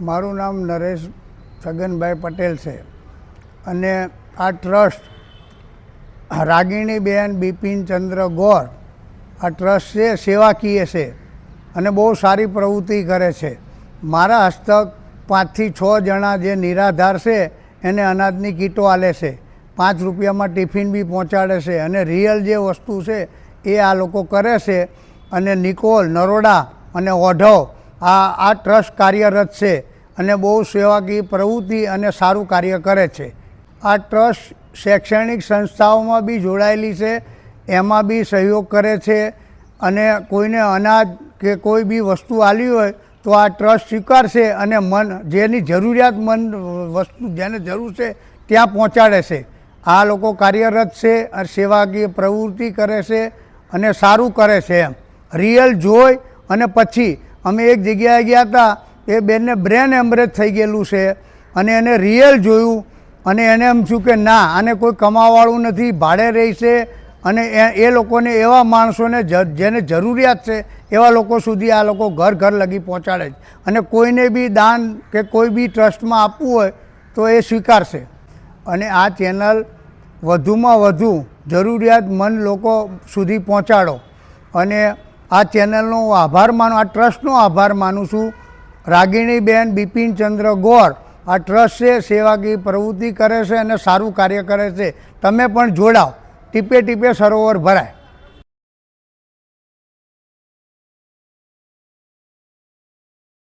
મારું નામ નરેશ છગનભાઈ પટેલ છે. અને આ ટ્રસ્ટ રાગિણીબેન બિપિનચંદ્ર ગોર, આ ટ્રસ્ટ છે, સેવાકીય છે અને બહુ સારી પ્રવૃત્તિ કરે છે. મારા હસ્તક પાંચથી છ જણા જે નિરાધાર છે, એને અનાજની કીટો આલે છે. પાંચ રૂપિયામાં ટિફિન બી પહોંચાડે છે અને રિયલ જે વસ્તુ છે, એ આ લોકો કરે છે. અને નિકોલ, નરોડા અને ઓઢવ આ આ ટ્રસ્ટ કાર્યરત છે અને બહુ સેવાકીય પ્રવૃત્તિ અને સારું કાર્ય કરે છે. આ ટ્રસ્ટ શૈક્ષણિક સંસ્થાઓમાં બી જોડાયેલી છે, એમાં બી સહયોગ કરે છે અને કોઈને અનાજ કે કોઈ બી વસ્તુ આલી હોય તો આ ટ્રસ્ટ સ્વીકારશે અને મન જેની જરૂરિયાતમંદ વસ્તુ જેને જરૂર છે ત્યાં પહોંચાડે છે. આ લોકો કાર્યરત છે સેવાકીય પ્રવૃત્તિ કરે છે અને સારું કરે છે એમ. રિયલ જોઈ અને પછી અમે એક જગ્યાએ ગયા હતા એ બેનને બ્રેન એમ્બરેજ થઈ ગયેલું છે. અને એને રિયલ જોયું. અને એને એમ થયું કે ના, આને કોઈ કમાવાવાળું નથી, ભાડે રહી છે અને એ લોકોને એવા માણસોને જેને જરૂરિયાત છે, એવા લોકો સુધી આ લોકો ઘર ઘર લગી પહોંચાડે છે. અને કોઈને બી દાન કે કોઈ બી ટ્રસ્ટમાં આપવું હોય, તો એ સ્વીકારશે. અને આ ચેનલ વધુમાં વધુ જરૂરિયાતમંદ લોકો સુધી પહોંચાડો. અને આ ચેનલનો હું આભાર માનું, આ ટ્રસ્ટનો આભાર માનું છું. રાગિણીબેન બિપિનચંદ્ર ગોર આ ટ્રસ્ટ છે સેવાકીય પ્રવૃત્તિ કરે છે અને સારું કાર્ય કરે છે. તમે પણ જોડાઓ. ટીપે ટીપે સરોવર ભરાય.